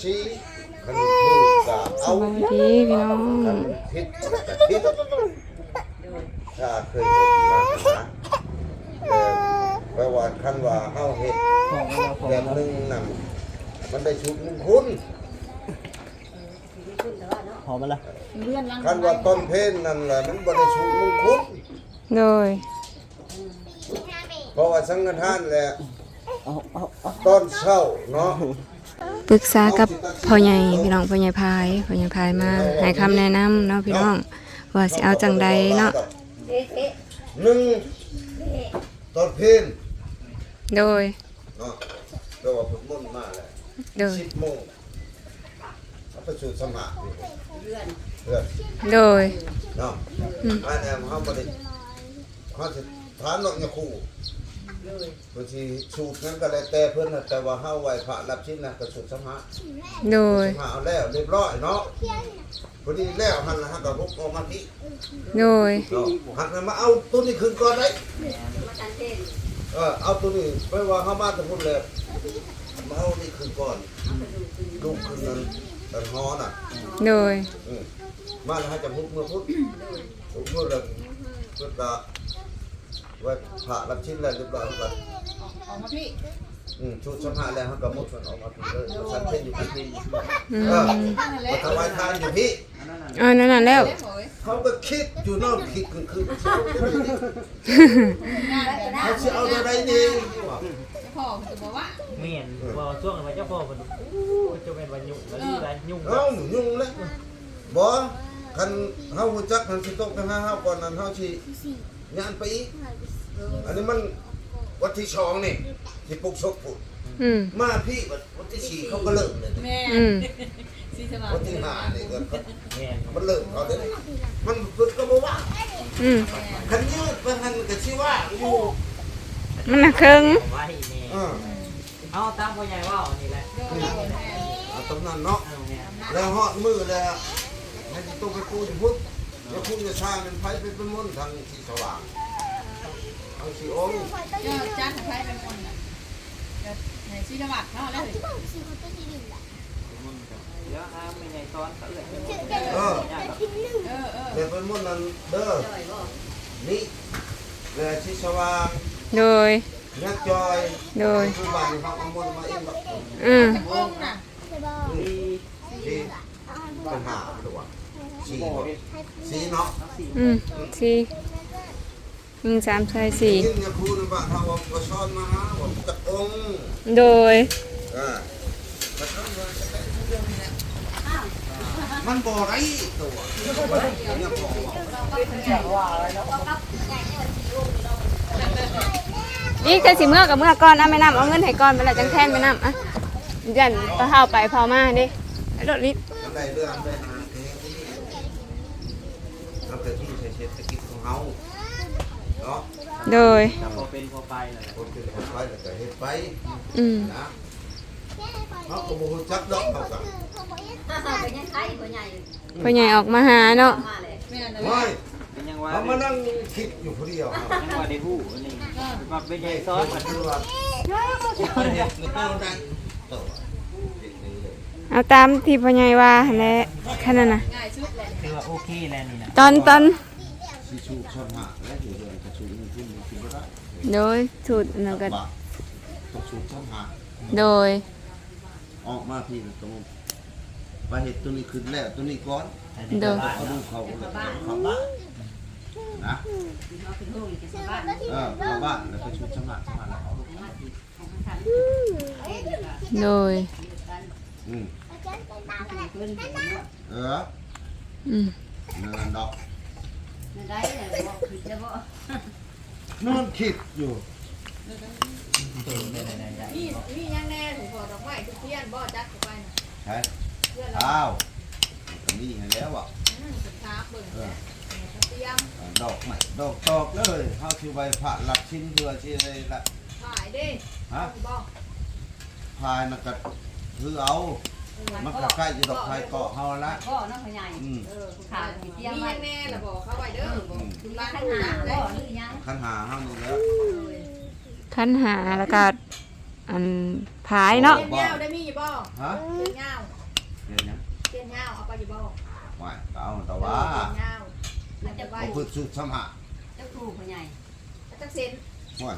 สีคันถือกะสเอาบายดีพี่น้องคันผิดกะผิดถ้าเคยเห็นมานะแต่ไปว่าคันว่าเฮาเฮ็ดแบบหนึงนั่นมันได้ชุดมงคุณหอมมาละคันว่าต้นเพนนั่นแหละมันบ่ได้ชุดมงคุณโดยเพราะว่าสังฆทานแหละเอาเอาเอาตอนเช้าเนาะ ปรึกษากับพ่อใหญ่พี่น้องพ่อใหญ่พายพ่อใหญ่พายมาให้คำแนะนำเนาะพี่น้องว่าสิเอาจังใดเนาะหนึ่งตอนเพลโดยเนาะเรียกว่าพุทธมนต์มาแล้วโดยสิบโมงเอาไปสู่สมาธิเพื่อนเพื่อนโดยเนาะอันนี้เขาบริเขาจะทานนกยาคู บางทีสูตรนั้นก็แล้วแต่เพื่อนน่ะแต่ว่าเฮาไหวพระรับชิ้นนะก็สูตรสมาธิโดย สมาเอาแล้วเรียบร้อยเนาะพอดีแล้วหันนะฮะก็พุกออกมาที่โดย เนาะหันนะมาเอาตัวนี้ขึ้นก่อนได้เออเอาตัวนี้ไปว่าเขามาแตะพุ่นเลยมาเอานี่ขึ้นก่อนลูกขึ้นนั้นตันฮอน่ะ โดย อืมมาแล้วให้จะพุกเมื่อพุกพุกเมื่อแล้วเพื่อจะ ไว้ผ่ารับชิ้นแล้วเรียบร้อยแล้วก็ออกมาพี่อืมชุดสมหาแล้วเขาก็มุดมันออกมาถึงเลยสันเช่นอยู่ที่อืเออมนั่นแหละมาถวายทานอยู่พี่อ๋อนั่นน่ะแล้วเด้อโอยเขาก็คิดอยู่นอกคิดกลางคืนเขาจะเอาอะไรดีพ่อจะบอกว่าเมียนว่าช่วงอะไรเจ้าพ่อมันจะเป็นวันยุ่งวันนี้อะไรยุ่งเอ้ายุ่งเลยบ่คันเฮาฮู้จักคันสิตกไปหาเฮาก่อนนั้นเฮาสิ ย่านไปอีกอันนี้มันวันที่สองนี่สิปลุกศพพุ่นอืมมาพี่วันที่สี่เขาก็เลิกเลยแม่อืมสีสมาวันที่ห้านี่ก็เมียนมันเลิกเขาเด้มันเพิ่นก็บ่ว่าอืมคันยืดไปหันก็สิว่าอยู่มันน่ะครึ่งไว้แม่เออเอาตามพ่อใหญ่ว่านี่แหละเอาตรงนั้นเนาะเอาเนี่ยแล้วฮอดมือแล้วให้สิต้องไปกู้ที่พุทธ แล้วคุณจะสร้างมันไฟไปเป็นมนต์ทางที่สว่างเอาสิองค์เจ้าจ้าของใครเป็นคนน่ะในชีวัดเนาะแล้ว เดี๋ยวอ้าไม่ใหญ่ซ้อนก็เอื้อยเออเออเออเดี๋ยวเป็นมนต์นั้นเด้อนี่แล้วที่สว่างโดยนักจอยโดย คือบ้านเขาเอามนต์มาเองแบบอืมองค์น่ะที่ปัญหาหรือว่า สีบ่สีเนาะอืมสี่หนึ่งสามใส่สี่ยิ่งจะพูดว่าเขาเอาไปซ่อนมาหาว่าตะองค์โดยอ่ามันทำงานจะได้ทุกเรื่องนี่แหละมันบ่ไรตัวเนี่ยบ่นี่ก็สิเมื่อกับเมื่อก่อนเอาไม่น้ำเอาเงินให้ก่อนไปแล้วจังแทนไม่น้ำอะยันตะเข้าไปพอมาเดิรถลิฟต์ เฮาเนาะโดยแต่พอเป็นพอไปเลยคนเป็นคนไปแล้วก็เฮ็ดไปอืมนะเขาก็บ่รู้จักดอกเขาก็พ่อใหญ่ออกมาหาเนาะแม่น่ะไม่เป็นยังว่าเขามานั่งคิดอยู่ผู้เดียวครับยังว่าได้ฮู้นี่มาเป็นใหญ่ซ้อนมัมันนคือว่าเฮ็ดไม่เอาได้ตัวเฮ็ดนี่เลยเอาตามที่พ่อใหญ่ว่าหั่นแหละแค่นั้นน่ะ ง่ายสุดเลยคือว่าโอเคแล้วนี่นะตอนตอน สิชูชอบหาและอยู่เลยก็ชูนี่ขึ้นขึ้นบ่ได้ โดยสูตรนั่นก็บาทต้องชูชอบหาโดยออกมาพี่ตรงไปเห็ดตัวนี้ขึ้นแล้วตัวนี้ก่อนโดยเอาดูเขาเลยเขาบ้านนะเออเขาบ้านแล้วไปชุดสมัครสมัครแล้วเขาโดยอืมเอออืมนั่นดอกนอนคิดอยู่ตัวเป็ นอะไรใหญ่นี่นี่ยังแน่ถึงพอดอกไม้ทุกเทียนบ่จัดเข้าไปน่ะใช่เพื่อนเราอ้าวนี่ให้แล้วอะอืมสุดท้ายเบิ่งเออเตรียมดอกใหม่ดอกตอกเลยเขาคือใบผ่าหลักชิ้นเพื่อที่อะไรละขายเด้ฮะบ่พายมันก็คือเอา มันก็ใกล้จะดอกพายเกาะเฮาละก็น้องพญายอืมเออข่าวมีเตรียมยัไว้งแน่ละบอกเขาไว้เด้อบอกอืมคุณบ้านขันดูหานะบ่หรือยังขันหาเฮานี่แล้วคันหาแล้วก็อันพายเนาะเตียนยาวได้มีอยู่บ่ฮะเตียนยาวเดี๋ยวนะเตียนยาวเอาไปอยู่บ่ไม่เอาแต่ว่าเตียนยาวแล้วจะไว้ผมพูดสุดสมหะเจ้าครูพ่อใหญ่จักเซ็นว่าที่ ห่วย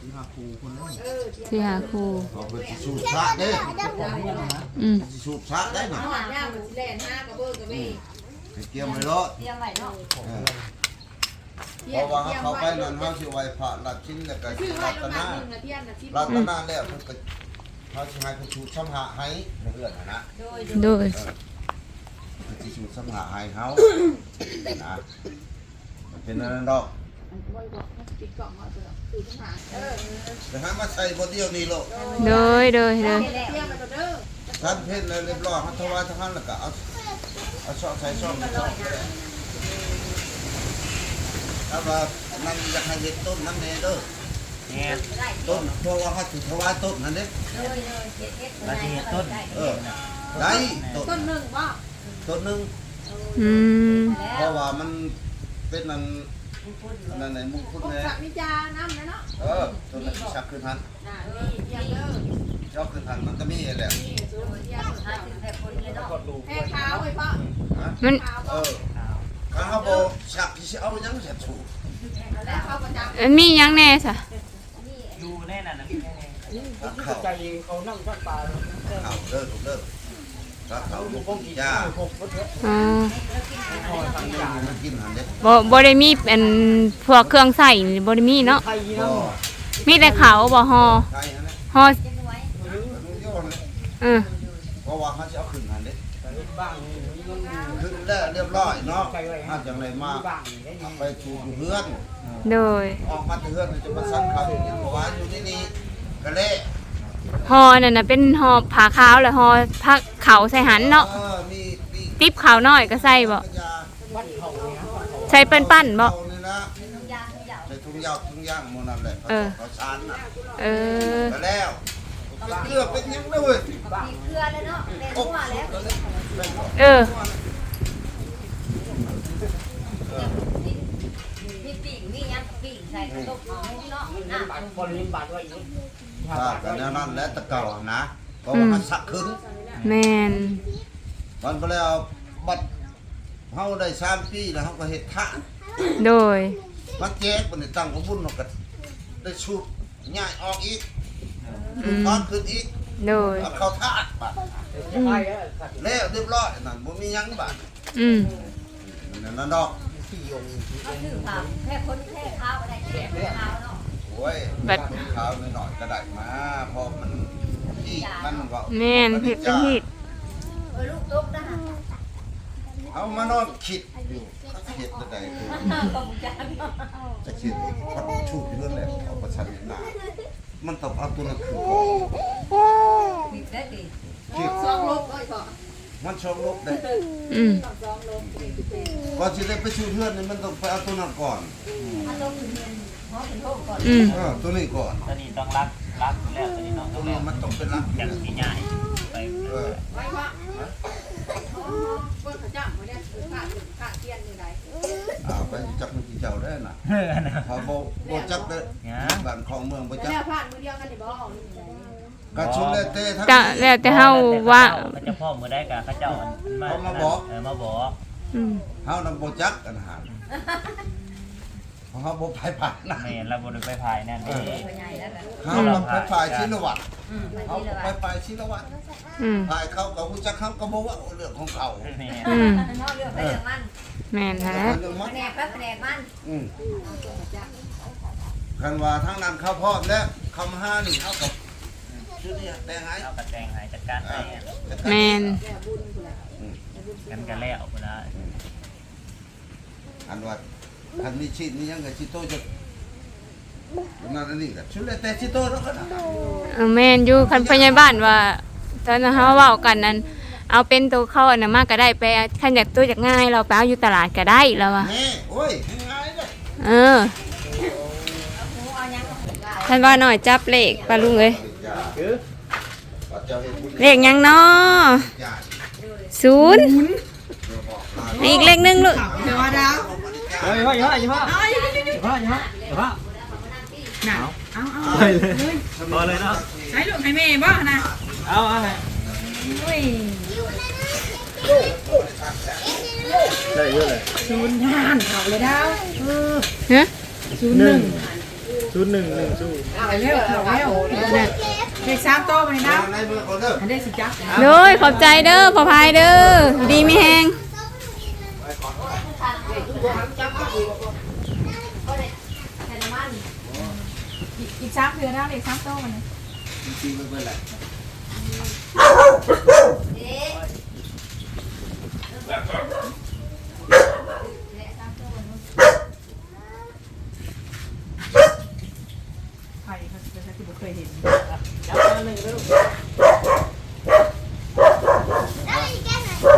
ที่หาครูเอาสูบชาได้อืมสูบชาได้หนะหน้มูแลนห้ากรเบื้องกระเบื้องให้เกี่ยมไว้รอดเกี่ยวไม่รอดเพราะว่าเขาไปนั่นเขาสิไหวพระหลัดชิ้นแล้วก็ชิรัตนาลัตนาแล้วเขาจะเขาสิให้เขาชูช่ำหะให้ในเรื่อนนะโดยเขาสิชูช่ำหะให้เขานะเป็นนั่นดอก ไว้บอกปิดกล่องเอาเถอะตื่นขึ้นมาเออแต่ให้มาใส่บทเดียวนี่โลกโดยโดยโดยเทียมมาตัวเด้อท่านเพชรแล้วเรียบร้อยเขาถวายทั้งนั้นแล้วก็เอาเอาซอกใส่ซอกใส่ซอกถ้าว่านั่นอยากให้เห็นต้นนั่นแน่เด้อเนี่ยต้นเพราะว่าเขาถือถวายต้นนั่นเด้โดยโดยเฮ็ดเฮ็ดมาที่ต้นเออได้ต้นต้นหนึ่งบ่ต้นหนึงอืมเพราะว่ามันเป็นนั่น นั่นในมุกพุทธพวกแน่สักนิจาน้ำนะเนาะเออต้นนั้นชักขึ้นทันน่ะนี่เทียมเด้อชอบขึ้นทันมันก็มีแหละนี่สูงเทียมหาถึงแต่คนเลยเนาะกดดูแพ้ขาวไว้พ่อฮะมันขาวเอบ่อข้าเขาบอกชักที่สิเอายังจะถูกแล้วเขาประจำเอ้ยมีหยังแน่ซะดูแน่น่ะนะข้าใจเขานั่งข้างปลาเขาเลิกถูกเลิก ถ้าเขาลูกกินยาผมก็เถอะอ๋อคอยฟังยามันกินหันเด็ดบ่บ่ได้มีเป็นพวกเครื่องใส่นี่บ่ได้มีเนาะไทยก็เนาะมีแต่เขาบ่ฮอใช่ฮะเนี่ยฮอจะไว้มันโยนเลยเออเพราะว่าเขาจะเอาขึ้นหันเด็ดบ้างมีเงินขึ้นแล้วเรียบร้อยเนาะใจไว้ถ้าจังไรมาบ้างได้ดีไปถูกเพื่อน โดยออกมาเพื่อนจะมาสั่งเขาอยู่เพราะว่าอยู่ที่นี่กะเละ ฮอนั่นน่ะเป็นฮอผ้าขาวแล้วฮอผ้าขาวใส่หันเนาะเออมีมีติ๊บขาวน้อยก็ใส่บ่ยาบ้านเขาเนี่ยบ้านเขาใส่เป็นปั้นบ่เอานี่นะทุกอย่างทุกอย่างใส่ถุงยาวถุงย่างหมันนั่นแหละเออเขาชานน่ะเออไปแล้วเป็นเกลือเป็นยังเลยมีเครือเลยเนาะเล่นหัวแล้วเออมีปีกมียังปีกใส่กระตุกเอาเนาะเงิน้ำนบาทคนลินบาทไว้อีก ถ้ากันแนวนั้นแล้วแตะเก่านะเพราะว่ามันสักขึ้นแม่นมันไปแล้วบัดเฮาได้สามปีแล้วเฮาก็เฮ็ดทะโดย มันแจกมันได้ตั้งของบุญเนาะก็ได้ชุบย้ายออกอีกอืมตอนขึ้นอีกโดย เอาเข้าทาดบัดไทยแล้วสัตว์แล้วเรียบร้อยนั่นบ่มีหยังบัดอืม นั่นนั่นดอกที่ยงเอาถือผ้าแค่คนแค่ข้าวอะไรแค่ข้าวเนาะโอ้ยขาวหน่อยๆก็ได้มาเพราะมันที่มันก็แม่นเผ็ดเป็นหิดเออลูกตุ๊กนะฮะเอามานอนคิดอยู่คิดได้คือขอบคุณจ้าจะคิดพัดชูเรื่องแหละเอาประชันหน้ามันต้องเอาตัวนั้นคือมีได้ดีคิดสองลบเอ้ยพ่อมันชองลบได้อืมสองลบนี่เป็นก่อนที่ได้ไปชูเพื่อนนี่มันต้องไปเอาตัวนั้นก่อนถ้าลงเงินห อืมตัวนี้ก่อนตัวนี้ต้องรักรักแล้วตัวนี้น้องตัวนี้มันต้องเป็นรักอย่างงที่ใหญ่ไปเออเอไรอ่าไปจักมือกี่เจ้าได้น่ะเออนะ ถ้าบโบจักได้หยบ้านของเมืองโบจักกระชุนเลเต้ทั้งก็แล้วแต่เฮาว่าจะพ่อมือได้กับข้าเจ้ามาบอกมาบอกอืม เฮานำโบจักกันหา เพราะเฮาบ่ไปผ่านนะแม่เราบริไปภายนั่นเองพ่อใหญ่แล้วกันเฮานำไปฝ่ายชินวัตรอืมเฮาที่ละไปวันฝ่ายชินวัตรอืมฝ่ายเขาก็ฮู้จักเขาก็บ่ว่าเรื่องของเขาแม่อืมนอกเรื่องไปเรื่องมันแม่นฮะเรื่องแผมันนกครับแผนกมันอืมคันว่าทั้งนั้นเขาพร้อมแล้วคำห้านี่เขากับชุดนี้แต่งให้เอากระแตงหายจัดการให้แม่นแล้วบุญพุ่นล่ะกันกันแล้วเวลาอันว่า คันมีชีพมีหยังก็สิโตจะนั่นอันนี้ก็ชุดแล้วแต่สิโตแล้วก็นะเออแม่นอยู่คันพยาบาลว่าตอนนั้นเฮาเว้ากันนั้นเอาเป็นตัวเข้าอันนั้นมาก็ได้ไปคันอยากตัวอยากง่ายเราไปเอาอยู่ตลาดก็ได้แล้วว่ะนี่โอ้ยง่ายเลยเออหมูเอายังว่าท่านว่าหน่อยจับเลขปลาลุงเอ้ยจ้าคือว่าเจ้าเฮ็ดบุญเลขหยังเนาะญาติศูนย์เดี๋ยวบอกลาอีกเลขหนึงลูกเฮ้ยเฮ้ยเฮ้ยเฮ้ยเฮ้ยเฮ้ยเฮ้ยเฮ้ยน่ะเอาเอาไปเลยพอเลยเนาะใช้ลูกให้แม่บ่นะเอาเอาให้โอ้ยได้เยอะเลยศูนย์ห้านเขาเลยดาวเออฮะศูนย์หนึ่งศูนย์หนึ่งหนึ่งศูนย์ไปเร็วเขาเร็วเนี่ยเลขสามโตมาเลยดาวในมือคนเด้ออันได้สิจักโดยขอบใจเด้อพ่อพายเด้อดีมีแฮง อีกสามเดือนดาเลขสามโตมาเลยจริงๆมันเป็นไร ใครเขาจะที่ผมเคยเห็น จับมาหนึ่งแล้ว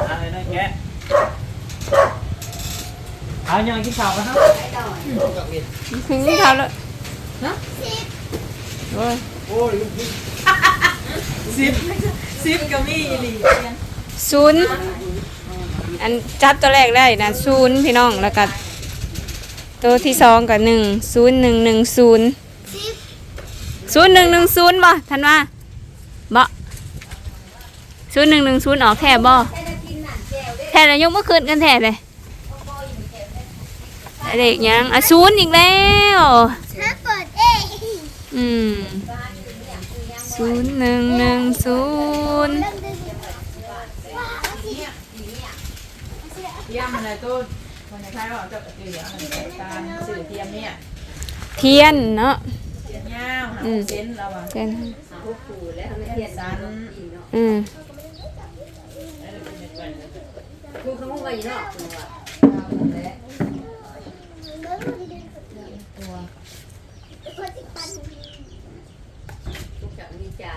อะไรนะแก เอายังกินข้าวกันครับถึงเขาแล้วโอ้ยสิบสิบก็มีอีหลีศูนย์อันจับตัวแรกได้นะศูนย์พี่น้องแล้วก็ตัวที่สองกับหนึ่งศูนย์หนึ่งหนึ่งศูนย์ศูนย์หนึ่งหนึ่งศูนย์บ่ท่านว่าบ่ศูนย์หนึ่งหนึ่งศูนย์ออกแท่บ่แท่แล้วยกเมื่อคืนกันแท่เลย เด็กยังอะศูนย์อีกแล้วถ้าเปิดเองอืมศูนย์หนึ่งหนึ่งศูนย์เทียมอะไรต้นคนใช้ว่าจะเกลี่ยการสื่อเทียมเนี่ยเทียนเนาะเทียมยาวหาเซนเราอะเป็นเทียนสันอืมคือเขาบอกว่าอยู่เนาะ คือว่าทุกอย่างดีจ้า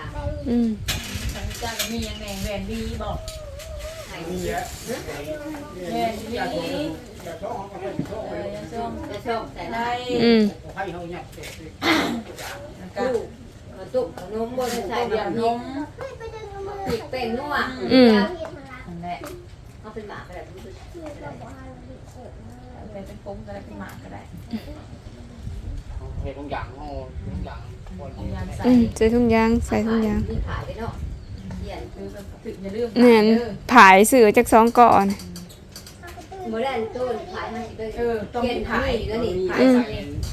อืมสันจ้าก็มียังแหงแหวนวีบอกไข่แหวนวีเออยังส้มจะชอบใส่ไล่อืมตู้กระตุกขนมบนใส่เดีแบยวบนมปีกเป่งนัวอืมนั่นแหละ เขาเป็นหมาแบบนี้เป็นปุ้งก็ได้เป็นหมากก็ได้เห็นบางอย่างเขาบางอย่างคนยางใส่อืมใส่ถุงยางใส่ถุงยางมีขายไปเนาะเขียนคือถึงอย่าลืมเนี่ยผายเสือจากสองก่อน โมเดลต้นขายให้เลยเออต้องเขียนเป็นขายถ่ายอยู่นั่นนี่ถ่ายใส่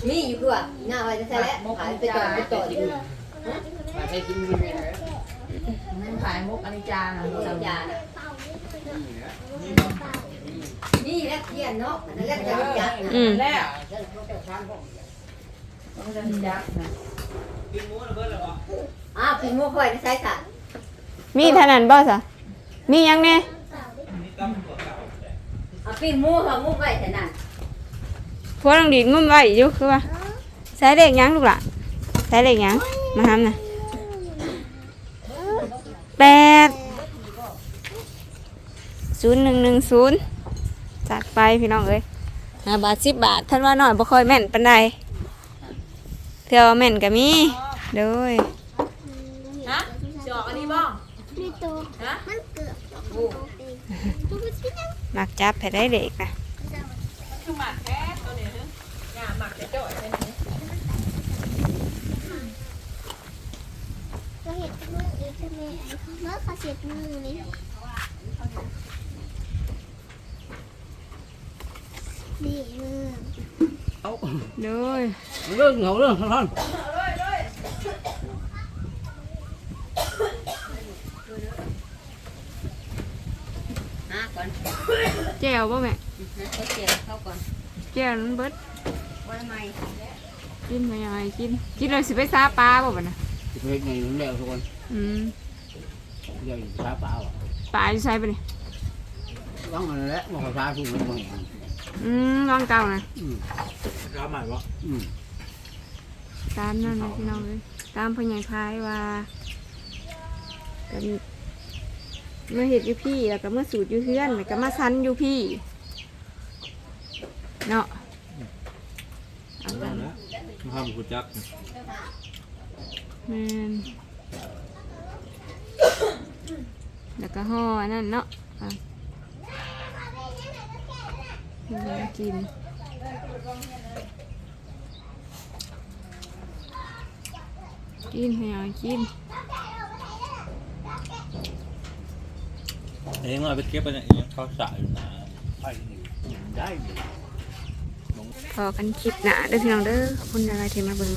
มีอยู่คือว่าหน้าไว้จะใช่แล้วขายไปต่อไปต่ออยู่แต่ให้กินกินเนี่ยถ่ายมุกอนิจจานะสัญญาน่ะ นี่แหละเขียนเนาะนั่นแหละจะยักนะอืมแล้วเรื่องเขาจะทานพวกมันจะยักษ์นะกินมูระเบิดแล้วบ่อ้าวพี่มูคอยใช้สัตว์มีเท่านั้นบ่สะมีหยังแน่นี่ตั้มตัวเก่าเอาพี่มูเขามูไว้แต่นั้นพวกน้องดีดงุ้มไว้อยู่คือว่าใส่เลขหยังลูกล่ะใส่เลขหยังมาทำน่ะแปด ศูนย์หนึ่งหนึ่งศูนย์จัดไปพี่น้องเอ้ยห้าบาทสิบบาทท่านว่าน้อยบ่ค่อยแม่นปานใดเที่ยวาแม่นก็มีโดยฮะจอกอันนี้บ้องมีตัวฮะมันเกือบตัวมันชิ้นยังมักจับให้ได้เด็กนะคือหมักแท้ตัวนี้นึงงาหมักจะจ่อยเป็นนี้เราเห็นมืออีกทำไมเมื่อเขาเสียมือนี่ ดีมือโดยเรื่องเหงาเรื่องท่านฮะก่อนแก้วบ่แม่เขาเขียนเข้าก่อนแก้วนั้นเบิดไว้ไหมกินไปยังไงกินกินเลยสิไปซาปลาบ่บัดน่ะเพลงในนั้นแล้วทุกคนอืมใหญ่ช้าเปล่าปลาอยู่ใส่ไปนี่ว่างอะไรแล้วมันก็ช้าที่มันบ่เห็น อืมลองเก่านะอืมรับใหม่บ่อืมตามนั่นนะพี่น้องเลยตามพญายพายว่ากันเมื่อเห็ดอยู่พี่แล้วก็เมื่อสูตรอยู่เพื่อนแล้วก็มาซันอยู่พี่ เนาะเอาได้กันแล้วห้ามกูจักแมนแล้วก็ห่ออันนั่นเนาะ อะกินกินให้เอากินเองมาไปเก็บไปเนี่ยเขาสายอยู่นะไปได้พอกันคลิปหนาเด้อพี่น้องเด้อขอบคุณอะไรที่มาเบิ่ง